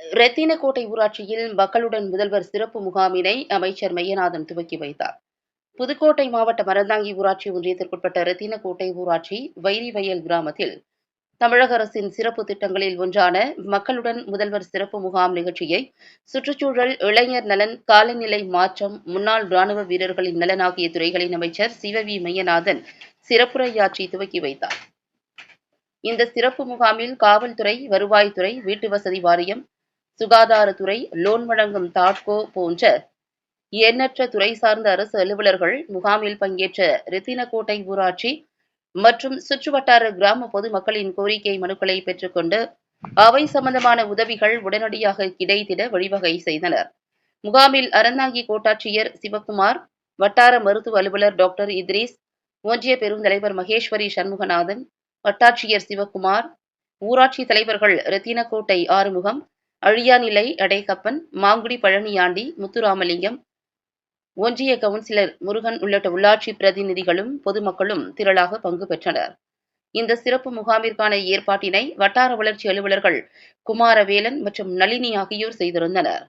ரெத்தினக்கோட்டை ஊராட்சியில் மக்களுடன் முதல்வர் சிறப்பு முகாமினை அமைச்சர் மையநாதன் துவக்கி வைத்தார். புதுக்கோட்டை மாவட்ட மரந்தாங்கி ஊராட்சி ஒன்றியத்திற்குட்பட்ட ரெத்தினக்கோட்டை ஊராட்சி வைரிவயல் கிராமத்தில் தமிழக அரசின் சிறப்பு திட்டங்களில் ஒன்றான மக்களுடன் முதல்வர் சிறப்பு முகாம் நிகழ்ச்சியை சுற்றுச்சூழல் இளைஞர் நலன் காலநிலை மாற்றம் முன்னாள் ராணுவ வீரர்களின் நலன் ஆகிய துறைகளின் அமைச்சர் சிவவி மையநாதன் சிறப்புரையாற்றி துவக்கி வைத்தார். இந்த சிறப்பு முகாமில் காவல்துறை வருவாய்த்துறை வீட்டு வசதி வாரியம் சுகாதாரத்துறை லோன் வழங்கும் தாட்கோ போன்ற எண்ணற்ற துறை சார்ந்த அரசு அலுவலர்கள் முகாமில் பங்கேற்ற ரித்தினக்கோட்டை ஊராட்சி மற்றும் சுற்றுவட்டார கிராம பொதுமக்களின் கோரிக்கை மனுக்களை பெற்றுக்கொண்டு அவை சம்பந்தமான உதவிகள் உடனடியாக கிடைத்திட வழிவகை செய்தனர். முகாமில் அறந்தாங்கி கோட்டாட்சியர் சிவகுமார் வட்டார மருத்துவ அலுவலர் டாக்டர் இத்ரீஸ் ஒன்றிய பெருந்தலைவர் மகேஸ்வரி சண்முகநாதன் வட்டாட்சியர் சிவகுமார் ஊராட்சி தலைவர்கள் ரத்தினக்கோட்டை ஆறுமுகம் அழியாநிலை அடைகப்பன் மாங்குடி பழனியாண்டி முத்துராமலிங்கம் ஒன்றிய கவுன்சிலர் முருகன் உள்ளிட்ட உள்ளாட்சி பிரதிநிதிகளும் பொதுமக்களும் திரளாக பங்கு பெற்றனர். இந்த சிறப்பு முகாமிற்கான ஏற்பாட்டினை வட்டார வளர்ச்சி அலுவலர்கள் குமாரவேலன் மற்றும் நளினி ஆகியோர் செய்திருந்தனர்.